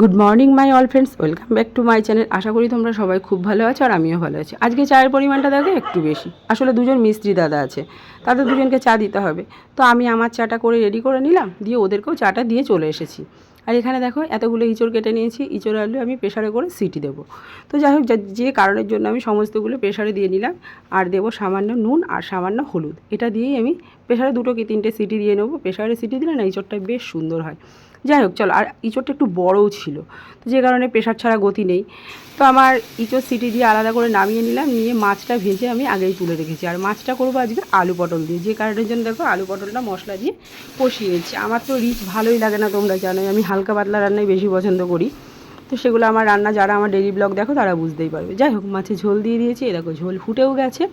Good morning my all friends welcome back to my channel আশা করি তোমরা সবাই খুব ভালো আছো আর আমিও ভালো আছি। আজকে চায়ের পরিমাণটা দেখো একটু বেশি। আসলে দুজন মিস্ত্রি দাদা আছে। তাদের দুজনকে চা দিতে হবে। তো আমি আমার চাটা করে রেডি করে নিলাম, দিয়ে ওদেরকেও চাটা দিয়ে চলে এসেছি। আর এখানে দেখো এতগুলো ইঁচড় কেটে নিয়েছি। ইঁচড় আলু আমি প্রেশারে করে সিটি দেবো। তো যাই হোক, যে কারণের জন্য আমি সমস্তগুলো প্রেশারে দিয়ে নিলাম। আর দেবো সামান্য নুন আর সামান্য হলুদ। এটা দিয়েই আমি প্রেশারে দুটো কি তিনটে সিটি দিয়ে নেব। প্রেশারে সিটি দিলে না ইঁচড়টা বেশ সুন্দর হয়। যাই হোক, চলো, আর ইঁচড়টা একটু বড়ও ছিল, তো যে কারণে প্রেশার ছাড়া গতি নেই। তো আমার ইঁচড় সিটি দিয়ে আলাদা করে নামিয়ে নিলাম, নিয়ে মাছটা ভেজে আমি আগেই তুলে রেখেছি। আর মাছটা করব আজকে আলু পটল দিয়ে, যে কারণের জন্য দেখো আলু পটলটা মশলা দিয়ে কষিয়ে নিচ্ছি। আমার তো রিচ ভালোই লাগে না, তোমরা জানোই, আমি হালকা পাতলা রান্নাই বেশি পছন্দ করি। তো সেগুলো আমার রান্না, যারা আমার ডেলি ব্লগ দেখো তারা বুঝতেই পারবে। যাই হোক মাছের ঝোল দিয়ে দিয়েছি, এ দেখো ঝোল ফুটেও গেছে।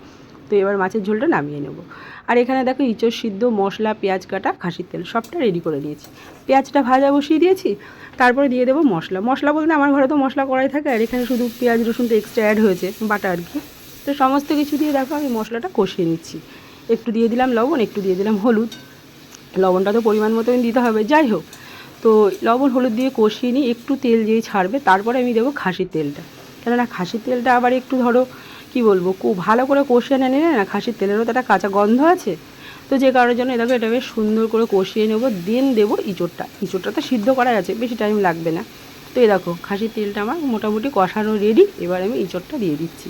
তো এবার মাছের ঝোলটা নামিয়ে নেব। আর এখানে দেখো ইঁচড় সিদ্ধ মশলা, পেঁয়াজ কাটা, খাসির তেল, সবটা রেডি করে নিয়েছি। পেঁয়াজটা ভাজা বসিয়ে দিয়েছি, তারপরে দিয়ে দেবো মশলা। মশলা বলতে আমার ঘরে তো মশলা করাই থাকে, আর এখানে শুধু পেঁয়াজ রসুনটা এক্সট্রা অ্যাড হয়েছে, বাটা আর কি। তো সমস্ত কিছু দিয়ে দেখো আমি মশলাটা কষিয়ে নিচ্ছি। একটু দিয়ে দিলাম লবণ, একটু দিয়ে দিলাম হলুদ। লবণটা তো পরিমাণ মতোই দিতে হবে, যাই হোক। তো লবণ, হলুদ দিয়ে কষিয়ে নিই একটু তেল যেই ছাড়বে, তারপরে আমি দেবো খাসির তেলটা। কেননা খাসির তেলটা আবার একটু ধরো কি বলব ভালো করে কষিয়ে না নিলে না খাসির তেলেরও তো একটা কাঁচা গন্ধ আছে। তো যে কারণের জন্য এটাকে এটা বেশ সুন্দর করে কষিয়ে নেব, দেন দেবো ইঁচড়টা। ইঁচড়টা তো সিদ্ধ করা আছে, বেশি টাইম লাগবে না। তো এই দেখো, খাসির তেলটা আমার মোটামুটি কষানো রেডি এবার আমি ইঁচড়টা দিয়ে দিচ্ছি।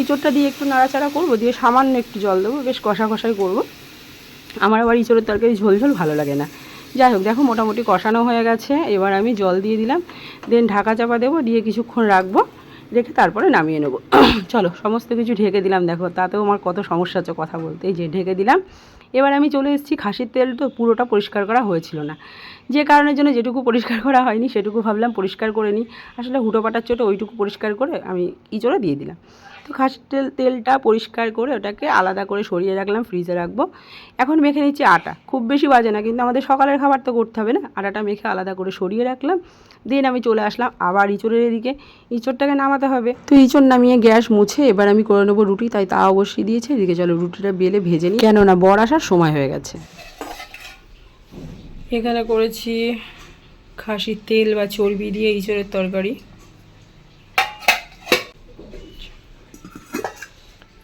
ইঁচড়টা দিয়ে একটু নাড়াচাড়া করব, দিয়ে সামান্য একটু জল দেবো, বেশ কষা কষাই করব। আমার আবার ইঁচড়ের তরকারি ঝোল ঝোল ভালো লাগে না। যাই হোক, দেখো মোটামুটি কষানো হয়ে গেছে, এবার আমি জল দিয়ে দিলাম। দেন ঢাকা চাপা দেবো, দিয়ে কিছুক্ষণ রাখব। রেখে তারপরে নামিয়ে নেব। চলো, সমস্ত কিছু ঢেকে দিলাম, দেখো, তাতেও আমার কত সমস্যা হচ্ছে কথা বলতে। যে, ঢেকে দিলাম। এবার আমি চলে এসেছি, খাসির তেল তো পুরোটা পরিষ্কার করা হয়েছিল না। যে কারণের জন্য যেটুকু পরিষ্কার করা হয়নি, সেটুকু ভাবলাম পরিষ্কার করে নিই। আসলে হুটো পাটার চোটে ওইটুকু পরিষ্কার করে আমি ইঁচড়ে দিয়ে দিলাম। তো খাসির তেল, তেলটা পরিষ্কার করে ওটাকে আলাদা করে সরিয়ে রাখলাম, ফ্রিজে রাখব। এখন মেখে নিচ্ছি আটা। খুব বেশি বাজে না, কিন্তু আমাদের সকালের খাবার তো করতে হবে না। আটাটা মেখে আলাদা করে সরিয়ে রাখলাম। দেন আমি চলে আসলাম, আবার ইঁচড়ের এদিকে। ইঁচড়টাকে নামাতে হবে। তো ইঁচড় নামিয়ে গ্যাস মুছে এবার আমি করে নেব রুটি, তাই তা অবশ্যই দিয়েছে। এদিকে চলো রুটিটা বেলে ভেজে নিই। কেননা বর আসার সময় হয়ে গেছে। এখানে করেছি খাসির তেল বা চর্বি দিয়ে ইঁচড়ের তরকারি।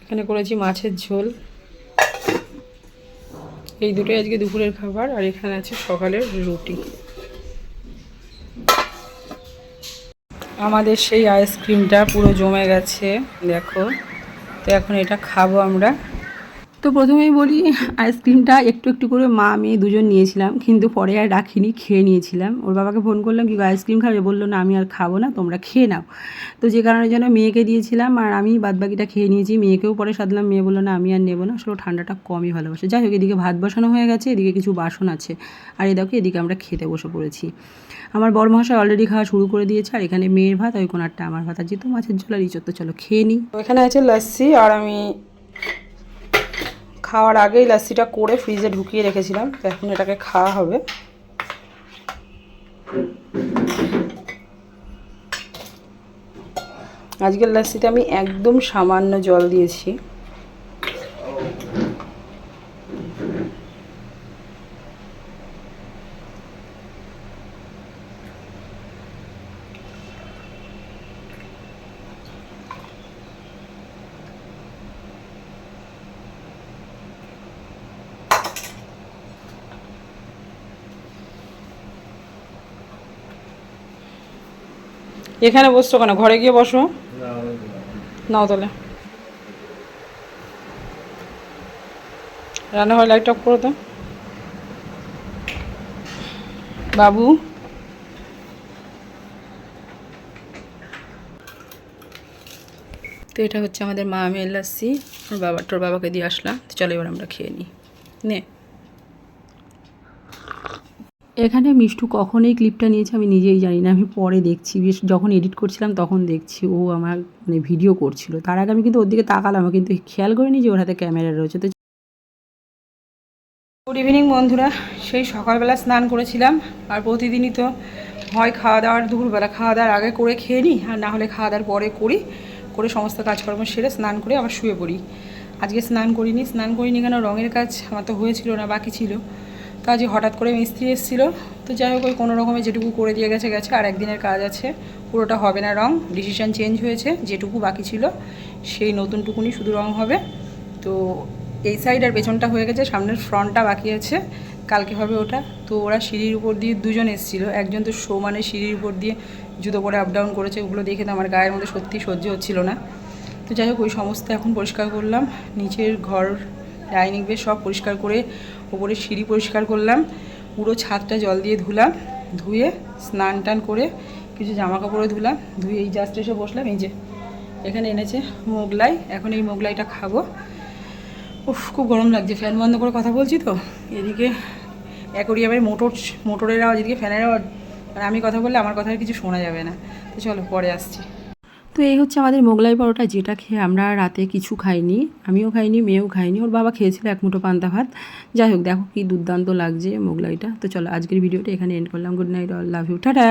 এখানে করেছি মাছের ঝোল। এই দুটোই আজকে দুপুরের খাবার, আর এখানে আছে সকালের রুটি। আমাদের সেই আইসক্রিমটা পুরো জমে গেছে দেখো। তো এখন এটা খাব আমরা। তো প্রথমেই বলি আইসক্রিমটা একটু একটু করে মা মেয়ে দুজন নিয়েছিলাম, কিন্তু পরে আর রাখিনি, খেয়ে নিয়েছিলাম। ওর বাবাকে ফোন করলাম, কি আইসক্রিম খাবে? বলল, না, আমি আর খাব না, তোমরা খেয়ে নাও। তো যে কারণে যেন মেয়েকে দিয়েছিলাম, আর আমি বাদবাকিটা খেয়ে নিয়েছি। মেয়েকেও পরে সাধলাম, মেয়ে বলল, না, আমি আর নেব না। আসলে ঠান্ডাটা কমই ভালোবাসে। যাই হোক, এদিকে ভাত বসানো হয়ে গেছে, এদিকে কিছু বাসন আছে। আর এই দেখো, এদিকে আমরা খেতে বসে পড়েছি। আমার বড় মহাশয় অলরেডি খাওয়া শুরু করে দিয়েছে, আর এখানে মেয়ের ভাত ওই কোনারটা আমার ভাত, আর যেহেতু মাছের ঝোল আর ইচর তো চলো খেয়ে নিই। এখানে আছে লস্যি, আর আমি খাওয়ার আগেই লাস্সিটা করে ফ্রিজে ঢুকিয়ে রেখেছিলাম, তো এখন এটাকে খাওয়া হবে। আজকের লাস্সিতে আমি একদম সামান্য জল দিয়েছি। এখানে বসছো কেন? ঘরে গিয়ে বসো। নাও তাহলে। রান্না হয় লাইট অফ করো তো বাবু। তো এটা হচ্ছে আমাদের মা মেয়ের লাস্সি ওর বাবা, তোর বাবাকে দিয়ে আসলাম। চলো এবার আমরা খেয়ে নিই। নে। এখানে মিষ্টু কখন এই ক্লিপটা নিয়েছে আমি নিজেই জানি না, আমি পরে দেখছি। বেশ যখন এডিট করছিলাম তখন দেখছি ও আমার মানে ভিডিও করছিল। তার আগে আমি কিন্তু ওর দিকে তাকালাম কিন্তু খেয়াল করিনি যে ওর হাতে ক্যামেরা রয়েছে। তো গুড ইভিনিং বন্ধুরা, সেই সকালবেলা স্নান করেছিলাম, আর প্রতিদিনই তো হয় খাওয়া দাওয়ার, দুপুরবেলা খাওয়া দাওয়ার আগে করে খেয়ে নিই, আর না হলে খাওয়া দাওয়ার পরে করি, করে সমস্ত কাজকর্ম সেরে স্নান করে আবার শুয়ে পড়ি। আজকে স্নান করিনি স্নান করিনি কেন? রঙের কাজ আমার তো হয়েছিল না, বাকি ছিল। তো হঠাৎ করে মিস্ত্রি এসেছিল। তো যাই হোক, ওই কোনো রকমে যেটুকু করে দিয়ে গেছে গেছে, আর একদিনের কাজ আছে। পুরোটা হবে না রং ডিসিশন চেঞ্জ হয়েছে, যেটুকু বাকি ছিল, সেই নতুনটুকুনি শুধু রং হবে। তো এই সাইড আর পেছনটা হয়ে গেছে, সামনের ফ্রন্টটা বাকি আছে, কালকে হবে ওটা। তো ওরা সিঁড়ির উপর দিয়ে দুজন এসেছিল, একজন তো সমানে সিঁড়ির উপর দিয়ে জুতো পরে আপ ডাউন করেছে, ওগুলো দেখে তো আমার গায়ের মধ্যে সত্যি সহ্য হচ্ছিল না। তো যাই হোক, ওই সমস্ত এখন পরিষ্কার করলাম, নিচের ঘর ডাইনিং বেশ সব পরিষ্কার করে ওপরে সিঁড়ি পরিষ্কার করলাম, পুরো ছাদটা জল দিয়ে ধুলাম, ধুয়ে স্নান টান করে কিছু জামা কাপড়ও ধুলাম, ধুয়ে এই জাস্ট এসে বসলাম, এই যে এখানে এনেছে মোগলাই, এখন এই মোগলাইটা খাব। উফ, খুব গরম লাগছে, ফ্যান বন্ধ করে কথা বলছি তো, এদিকে অ্যাকোরিয়ামের মোটর, মোটরের আওয়াজ, এদিকে ফ্যানের আওয়াজ, আর আমি কথা বললে আমার কথা কিছু শোনা যাবে না। তো চলো, পরে আসছি। তো এই হচ্ছে আমাদের মোগলাই পরোটা, যেটা খেয়ে আমরা রাতে কিছু খাইনি, আমিও খাইনি, মেয়েও খাইনি, ওর বাবা খেয়েছিল এক মুঠো পান্তা ভাত। যাই হোক, দেখো কি দুর্দান্ত লাগছে মোগলাইটা। তো চলো, আজকের ভিডিওটা এখানে এন্ড করলাম। Good night all love you tata!